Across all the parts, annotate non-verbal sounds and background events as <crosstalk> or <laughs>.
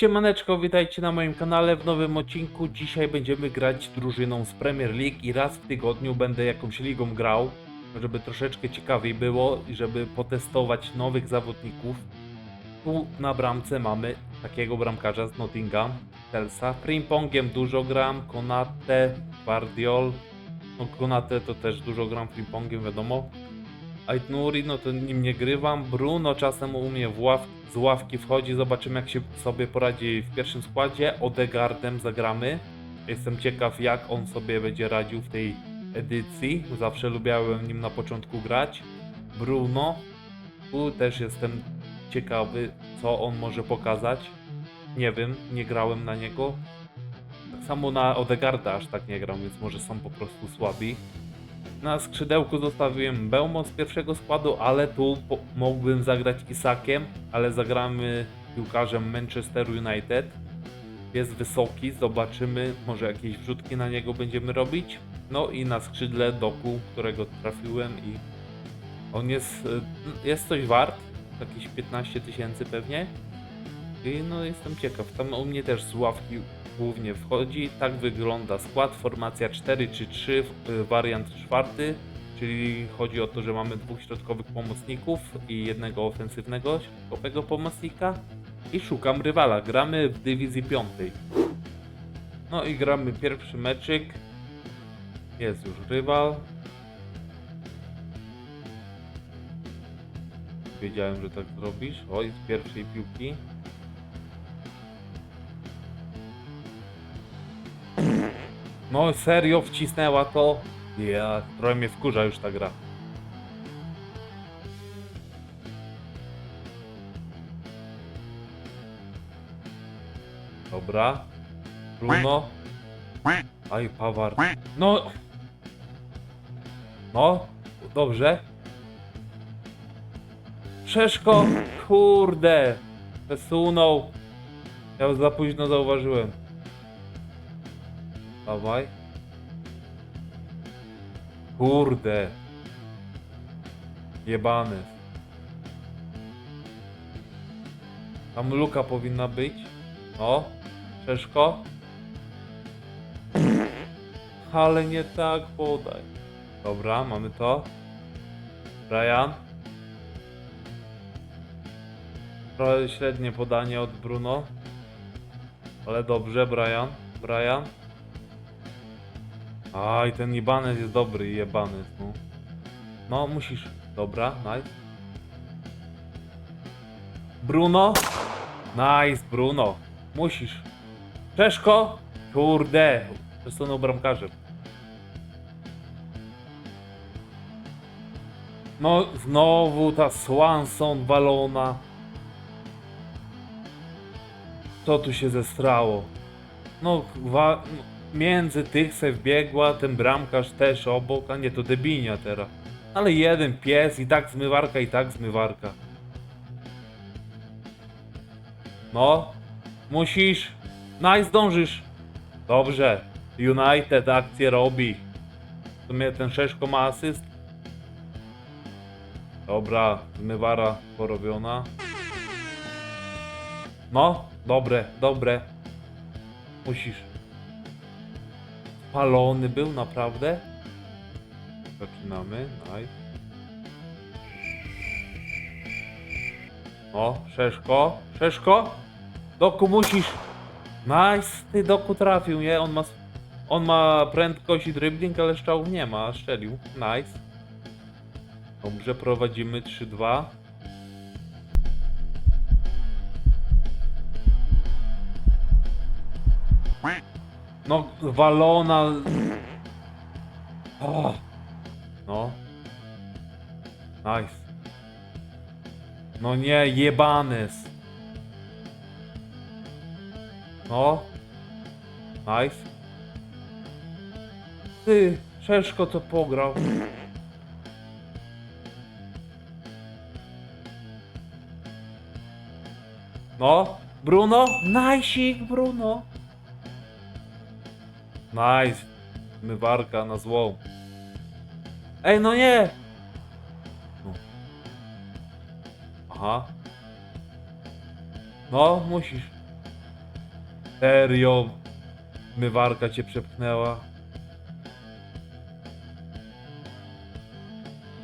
Siemaneczko, witajcie na moim kanale w nowym odcinku. Dzisiaj będziemy grać drużyną z Premier League i raz w tygodniu będę jakąś ligą grał, żeby troszeczkę ciekawiej było i żeby potestować nowych zawodników. Tu na bramce mamy takiego bramkarza z Nottingham, Telsa. Frimpongiem dużo gram, Konate, Guardiol. No Konate to też dużo gram Frimpongiem, wiadomo. Ait Nuri, no to nim nie grywam. Bruno czasem u mnie ław, z ławki wchodzi, zobaczymy jak się sobie poradzi w pierwszym składzie. Odegardem zagramy. Jestem ciekaw jak on sobie będzie radził w tej edycji. Zawsze lubiałem nim na początku grać. Bruno. Tu też jestem ciekawy co on może pokazać. Nie wiem, nie grałem na niego. Tak samo na Odegarda aż tak nie gram, więc może są po prostu słabi. Na skrzydełku zostawiłem Belmont z pierwszego składu, ale tu mógłbym zagrać Isakiem, ale zagramy piłkarzem Manchester United. Jest wysoki, zobaczymy, może jakieś wrzutki na niego będziemy robić. No i na skrzydle Doku, którego trafiłem i on jest, y, jest coś wart, jakieś 15 tysięcy pewnie. I no jestem ciekaw, tam u mnie też z ławki głównie wchodzi. Tak wygląda skład, formacja 4-3-3, y, wariant czwarty, czyli chodzi o to, że mamy dwóch środkowych pomocników i jednego ofensywnego środkowego pomocnika i szukam rywala. Gramy w dywizji piątej. No i gramy pierwszy meczyk. Jest już rywal. Wiedziałem, że tak zrobisz. Oj, z pierwszej piłki. No serio wcisnęła to? Ja, trochę mnie wkurza już ta gra. Dobra. Bruno. Aj, Pawar. No. No. Dobrze. Przeszko. Kurde. Przesunął. Ja już za późno zauważyłem. Dawaj. Kurde. Jebany. Tam luka powinna być. O. Czeszko. Ale nie tak podaj. Dobra, mamy to. Brian. Trochę średnie podanie od Bruno. Ale dobrze, Brian. Brian. Aj, ten Ibanez jest dobry, Ibanez, no. No, musisz. Dobra, nice. Bruno. Nice, Bruno. Musisz. Czeszko. Kurde. Przesunął bramkarzem. No, znowu ta Swanson walona. Co tu się zestrało? No, wa- między tych se wbiegła, ten bramkarz też obok, a nie, to debinia teraz. Ale jeden pies i tak zmywarka, i tak zmywarka. No, musisz. Nice, zdążysz. Dobrze. United akcję robi. W sumie ten Szeszko ma asyst. Dobra, zmywara porobiona. No, dobre, dobre. Musisz. Palony był, naprawdę? Zaczynamy, nice. O, Szeszko, Szeszko. Doku musisz. Nice, ty Doku trafił, nie? On ma, on ma prędkość i dribbling, ale strzałów nie ma, a strzelił. Nice. Dobrze, prowadzimy 3-2. No, walona. O. No. Nice. No nie, jebanes. No. Nice. Ty, Szeszko co pograł. No, Bruno? Najsik, Bruno. Nice. Mywarka na złą. Ej, no nie! No. Aha. No, musisz. Serio? Zmywarka cię przepchnęła?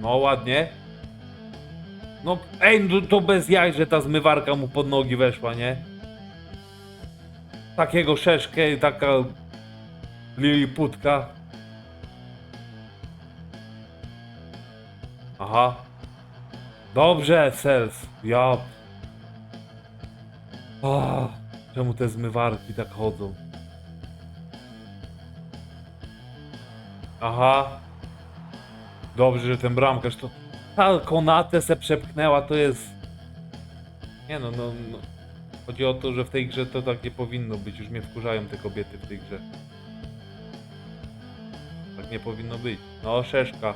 No ładnie. No ej, no to bez jaj, że ta zmywarka mu pod nogi weszła, nie? Takiego szeszkę taka liliputka. Aha. Dobrze, Sels. Ja... O, czemu te zmywarki tak chodzą? Aha. Dobrze, że ten bramkarz to... Ta konatę se przepchnęła, to jest... Nie no, no, no. Chodzi o to, że w tej grze to tak nie powinno być. Już mnie wkurzają te kobiety w tej grze. Tak nie powinno być. No, szeszka.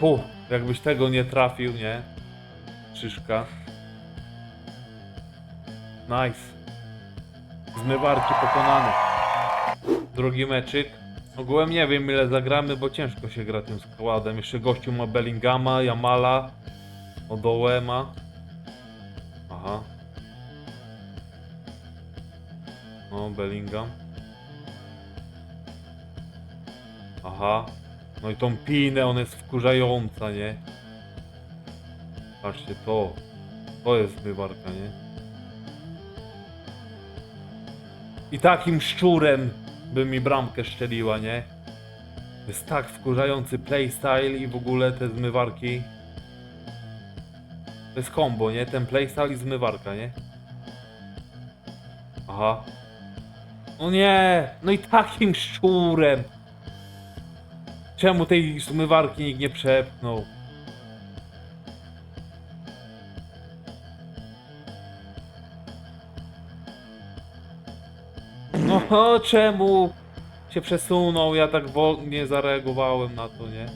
Puh, jakbyś tego nie trafił, nie? Szyszka. Nice. Zmywarki pokonane. Drugi meczyk. Ogółem nie wiem ile zagramy, bo ciężko się gra tym składem. Jeszcze gościu ma Bellingama, Jamala, Odołema. Aha. No, Bellingham. Aha. No i tą pinę, ona jest wkurzająca, nie? Patrzcie to. To jest zmywarka, nie? I takim szczurem by mi bramkę szczeliła, nie? Jest tak wkurzający playstyle i w ogóle te zmywarki. To jest combo, nie? Ten playstyle i zmywarka, nie? Aha. No nie! No i takim szczurem! Czemu tej zmywarki nikt nie przepchnął? No <laughs> czemu się przesunął? Ja tak wolnie zareagowałem na to, nie?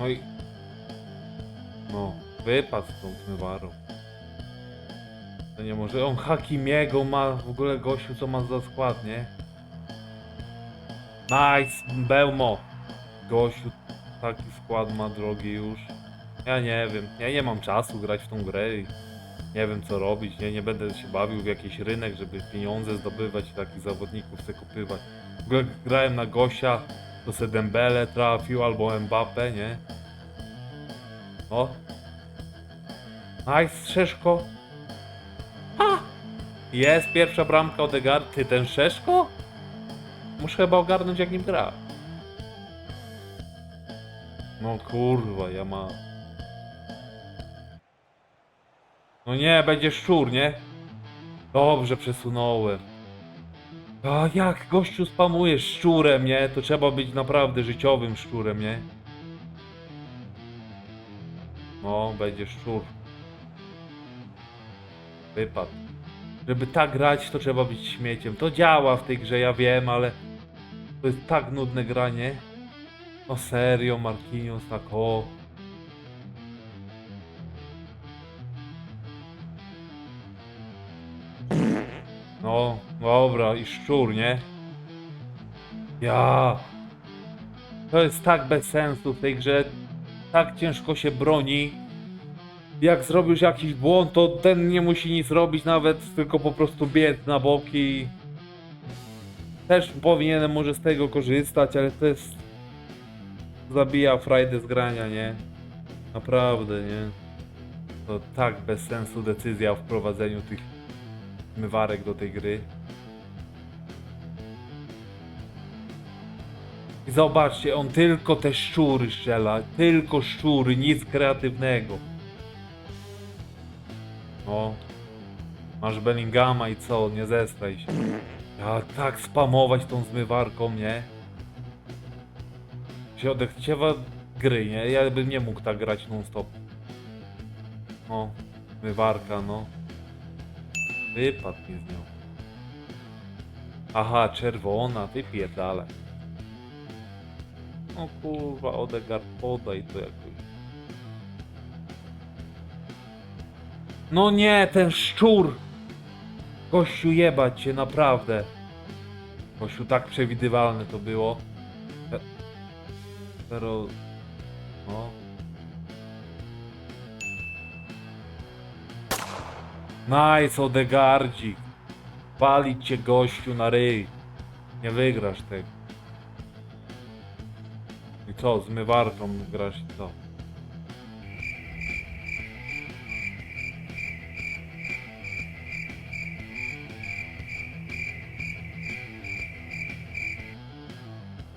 No i... No, wypadł z tą zmywarą. To nie może... On Hakimiego ma w ogóle gościu, co ma za skład, nie? Nice, Belmo. Gościu, taki skład ma drogi już. Ja nie wiem, ja nie mam czasu grać w tą grę i nie wiem co robić, nie, nie będę się bawił w jakiś rynek, żeby pieniądze zdobywać i takich zawodników ogóle jak grałem na Gosia, to se Dembele trafił albo Mbappe, nie? O. Nice, Szeszko. Ha! Jest pierwsza bramka Odegaard. Ty, ten Szeszko? Muszę chyba ogarnąć jak nim gra. No kurwa, ja ma. No nie, będzie szczur, nie? Dobrze, przesunąłem. A jak gościu spamujesz szczurem, nie? To trzeba być naprawdę życiowym szczurem, nie? No, będzie szczur. Wypadł. Żeby tak grać, to trzeba być śmieciem. To działa w tej grze, ja wiem, ale to jest tak nudne granie. No serio, Marquinhos, tak o. No, dobra, i szczur, nie? Ja. To jest tak bez sensu w tej grze. Tak ciężko się broni. Jak zrobisz jakiś błąd, to ten nie musi nic robić nawet, tylko po prostu biec na boki. Też powinienem może z tego korzystać, ale to jest... Zabija frajdę z grania, nie? Naprawdę, nie? To tak bez sensu decyzja o wprowadzeniu tych mywarek do tej gry. I zobaczcie, on tylko te szczury strzela, tylko szczury, nic kreatywnego. O, masz Bellingama i co, nie zestraj się. Ja tak spamować tą zmywarką, nie? Się odechciewa gry, nie? Ja bym nie mógł tak grać non stop. O, zmywarka, no. Wypadł mi z nią. Aha, czerwona, wypierdale. O kurwa, Odegaard, podaj to jakoś. No nie, ten szczur! Gościu jebać cię, naprawdę. Gościu, tak przewidywalne to było. Pero... No. Nice, Odegardzik. Palić cię gościu na ryj. Nie wygrasz tego. I co, zmywarką grasz i co?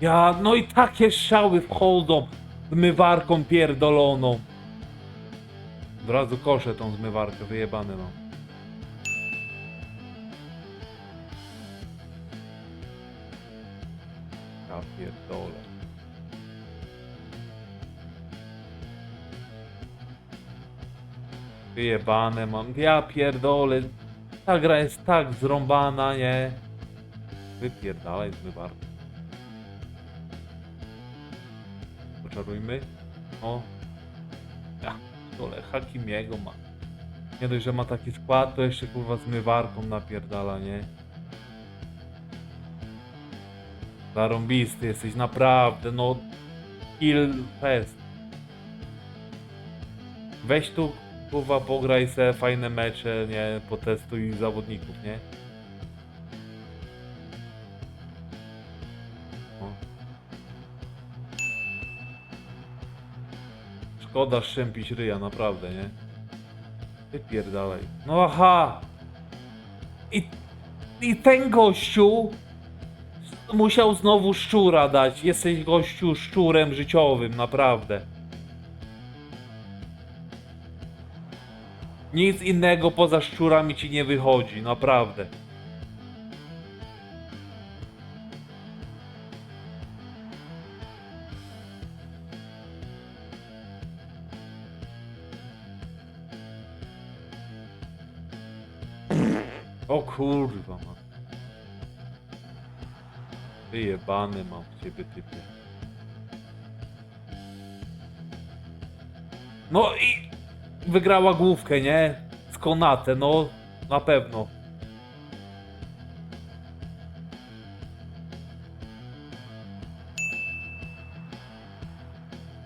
Ja, no i takie strzały wchodzą zmywarką pierdoloną. Od razu koszę tą zmywarkę, wyjebane mam. Ja pierdolę. Wyjebane mam. Ja pierdolę. Ta gra jest tak zrąbana, nie? Wypierdalaj zmywarkę. Poczarujmy. O. Ja, dole, Hakimiego ma. Nie dość, że ma taki skład, to jeszcze kurwa zmywarką napierdala, nie? Zarąbisty jesteś, naprawdę, no. Kill fest. Weź tu, kurwa, pograj se fajne mecze, nie? Potestuj zawodników, nie? Szkoda szczępić ryja, naprawdę, nie? Wypierdalaj. No aha! I, I ten gościu musiał znowu szczura dać. Jesteś gościu szczurem życiowym, naprawdę. Nic innego poza szczurami ci nie wychodzi, naprawdę. Kurwa ma. Wyjebany mam w ciebie typie. No i wygrała główkę, nie? Z Konate, no na pewno.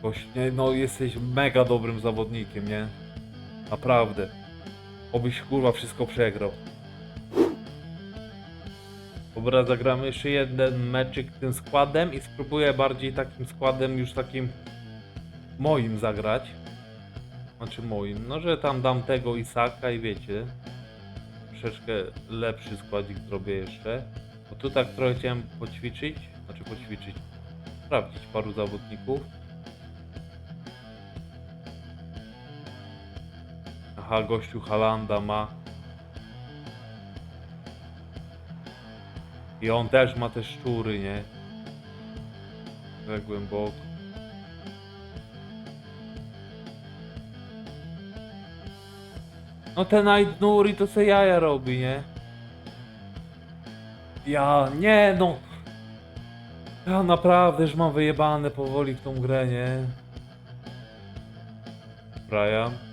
Gość, nie, no jesteś mega dobrym zawodnikiem, nie? Naprawdę. Obyś kurwa wszystko przegrał. Dobra, zagramy jeszcze jeden meczyk tym składem i spróbuję bardziej takim składem już takim moim zagrać. Znaczy moim, no że tam dam tego Isaka i wiecie, troszeczkę lepszy składzik zrobię jeszcze. Bo tu tak trochę chciałem poćwiczyć, znaczy poćwiczyć, sprawdzić paru zawodników. Aha, gościu Halanda ma. I on też ma te szczury, nie? Tak głęboko. No ten Night Nuri to se jaja robi, nie? Ja, nie no. Ja naprawdę już mam wyjebane powoli w tą grę, nie? Brian.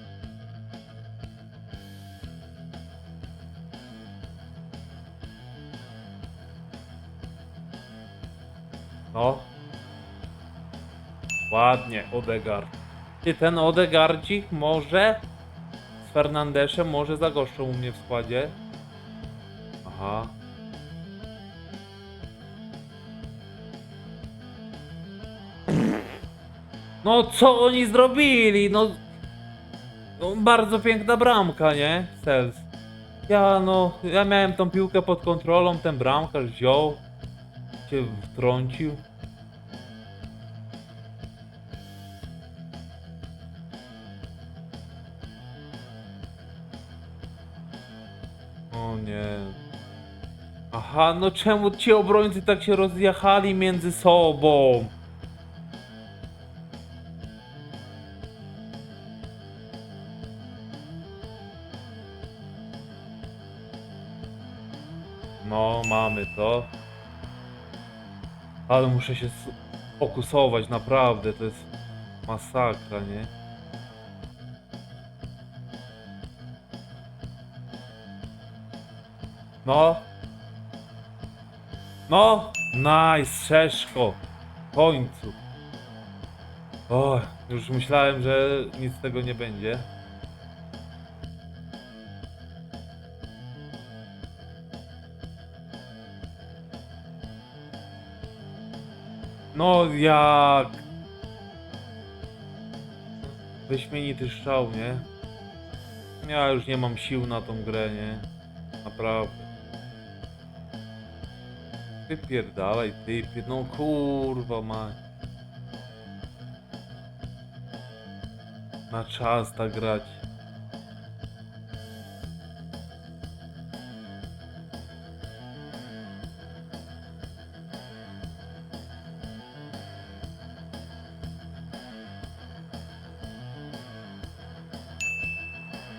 No. Ładnie, Odegaard. Ty, ten Odegardzik może z Fernandeszem może zagoszczą u mnie w składzie. Aha. No co oni zrobili? No, no bardzo piękna bramka, nie? Sels. Ja no, ja miałem tą piłkę pod kontrolą, ten bramkarz wziął, cię wtrącił. Aha, no czemu ci obrońcy tak się rozjechali między sobą? No, mamy to. Ale muszę się fokusować, naprawdę, to jest masakra, nie? No. No, nice, Szeszko. W końcu. O, już myślałem, że nic z tego nie będzie. No jak... Wyśmienity strzał, nie? Ja już nie mam sił na tą grę, nie? Naprawdę. Wypierdalaj, typie, no kurwa ma. Na czas tak grać.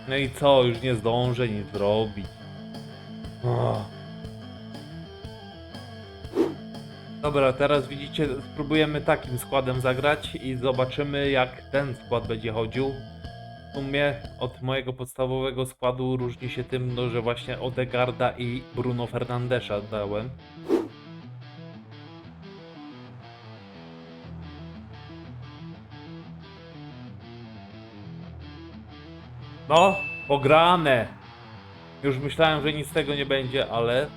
No i co, już nie zdążę nic zrobić. Ach. Dobra, teraz widzicie, spróbujemy takim składem zagrać i zobaczymy jak ten skład będzie chodził. W sumie od mojego podstawowego składu różni się tym, no, że właśnie Odegarda i Bruno Fernandesza dałem. No, pograne. Już myślałem, że nic z tego nie będzie, ale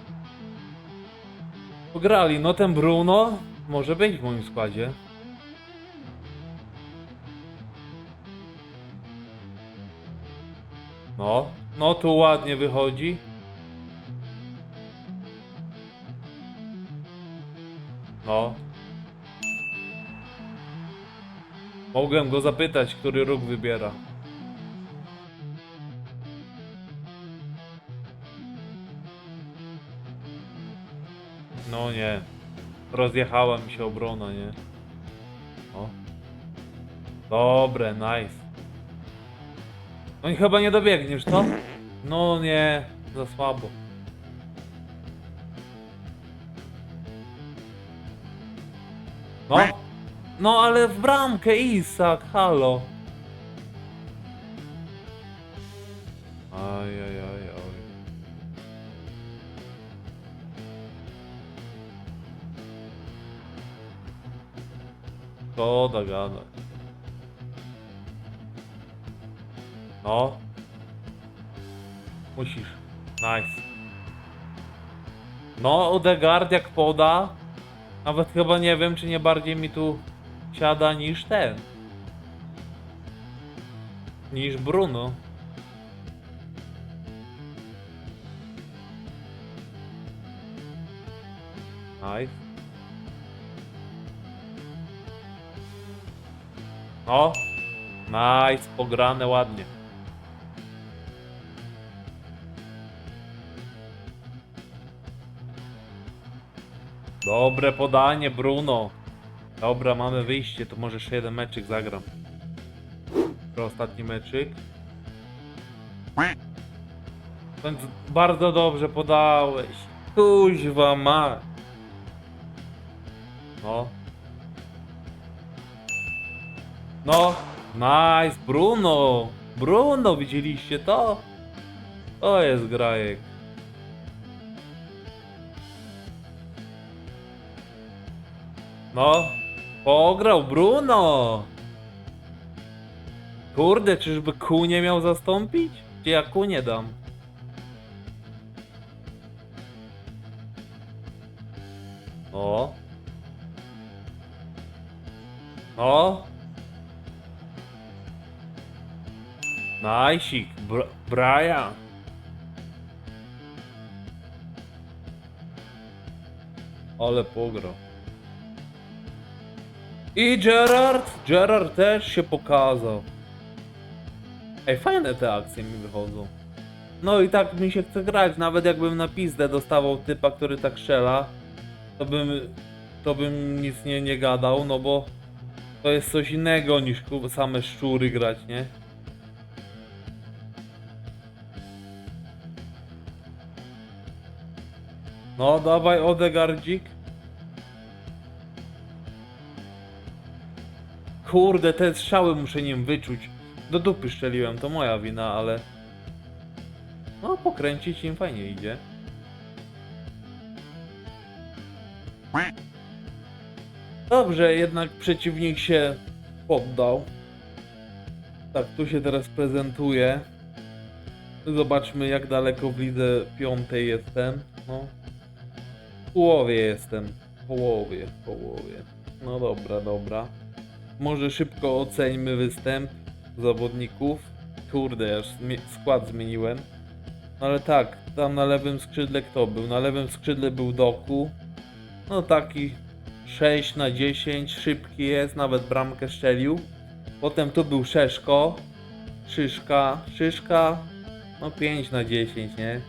Pograli, no ten Bruno może być w moim składzie. No, no tu ładnie wychodzi. No. Mogłem go zapytać, który róg wybiera. Nie. Rozjechała mi się obrona, nie? O. Dobre, nice. No i chyba nie dobiegniesz, co? No nie, za słabo. No. No ale w bramkę Isak, halo. Aj, aj, aj, Szkoda gadać. No. Musisz. Nice. No, Odegaard jak poda. Nawet chyba nie wiem, czy nie bardziej mi tu siada niż ten. Niż Bruno. Nice. O! Nice, pograne ładnie. Dobre podanie, Bruno. Dobra, mamy wyjście, to może jeszcze jeden meczyk zagram. To ostatni meczyk. Więc bardzo dobrze podałeś. Kuźwa ma. No. No, nice, Bruno! Bruno, widzieliście to? To jest grajek. No, pograł Bruno! Kurde, czyżby Ku nie miał zastąpić? Czy ja nie dam? O. O. Najsik, Br Brian. Ale pograł. I Gerard, Gerard też się pokazał. Ej, fajne te akcje mi wychodzą. No i tak mi się chce grać, nawet jakbym na pizdę dostawał typa, który tak strzela, to bym, to bym nic nie, nie gadał, no bo to jest coś innego niż same szczury grać, nie? No, dawaj Odegardzik. Kurde, te strzały muszę nim wyczuć. Do dupy szczeliłem, to moja wina, ale... No, pokręcić im fajnie idzie. Dobrze, jednak przeciwnik się poddał. Tak, tu się teraz prezentuje. Zobaczmy jak daleko w lidze piątej jestem. No. Połowie jestem. Połowie, połowie. No dobra, dobra. Może szybko oceńmy występ zawodników. Kurde, aż skład zmieniłem. No ale tak, tam na lewym skrzydle kto był? Na lewym skrzydle był Doku. No taki 6 na 10, szybki jest, nawet bramkę strzelił. Potem tu był Szeszko, Szyszka, Szyszka, no 5 na 10, nie?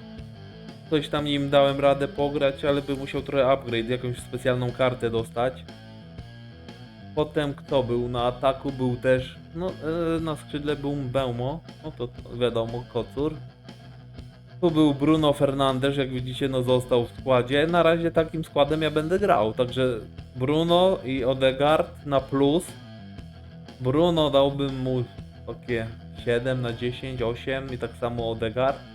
Coś tam nim dałem radę pograć, ale by musiał trochę upgrade, jakąś specjalną kartę dostać. Potem kto był? Na ataku był też, no e, na skrzydle był Belmo, no to wiadomo, Kocur. Tu był Bruno Fernandes, jak widzicie, no został w składzie. Na razie takim składem ja będę grał, także Bruno i Odegaard na plus. Bruno dałbym mu takie 7 na 10, 8 i tak samo Odegaard.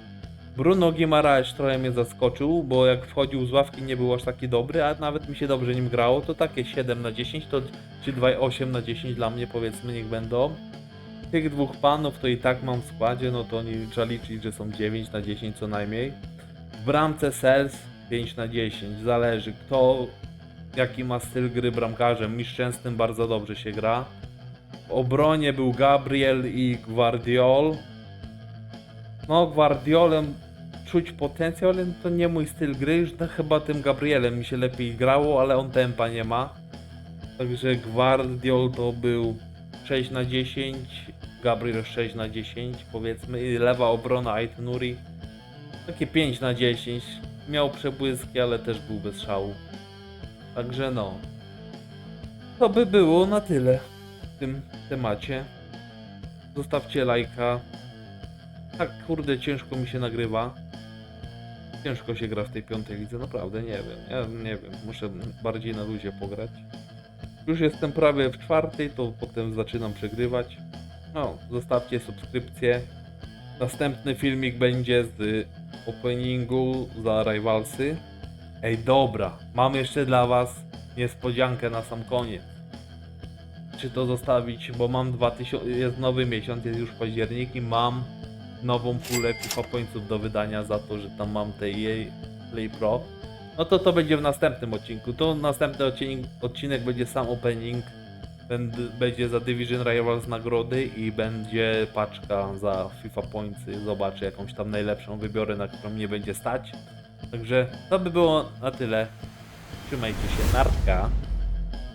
Bruno Guimaraes trochę mnie zaskoczył, bo jak wchodził z ławki nie był aż taki dobry, a nawet mi się dobrze nim grało, to takie 7 na 10, to czy 2,8 na 10 dla mnie powiedzmy niech będą. Tych dwóch panów to i tak mam w składzie, no to nie trzeba liczyć, że są 9 na 10 co najmniej. W bramce Sels 5 na 10, zależy kto jaki ma styl gry bramkarzem. Mi bardzo dobrze się gra. W obronie był Gabriel i Guardiol. No, Guardiolem czuć potencjał, ale to nie mój styl gry. No, chyba tym Gabrielem mi się lepiej grało, ale on tempa nie ma. Także Guardiol to był 6 na 10, Gabriel 6 na 10 powiedzmy i lewa obrona Ait Nuri takie 5 na 10. Miał przebłyski, ale też był bez szału. Także no. To by było na tyle w tym temacie. Zostawcie lajka. Tak kurde ciężko mi się nagrywa. Ciężko się gra w tej piątej lidze, naprawdę nie wiem. Ja nie wiem, muszę bardziej na luzie pograć. Już jestem prawie w czwartej, to potem zaczynam przegrywać. No, zostawcie subskrypcję. Następny filmik będzie z openingu za Rivalsy. Ej, dobra, mam jeszcze dla was niespodziankę na sam koniec. Czy to zostawić, bo mam 2000, jest nowy miesiąc, jest już październik i mam nową pulę FIFA Pointsów do wydania za to, że tam mam te EA Play Pro. No to to będzie w następnym odcinku. To następny odcinek, odcinek będzie sam opening. Będ- Będzie za Division Rivals nagrody i będzie paczka za FIFA Pointsy. Zobaczę jakąś tam najlepszą wybiorę, na którą mnie będzie stać. Także to by było na tyle. Trzymajcie się, narka.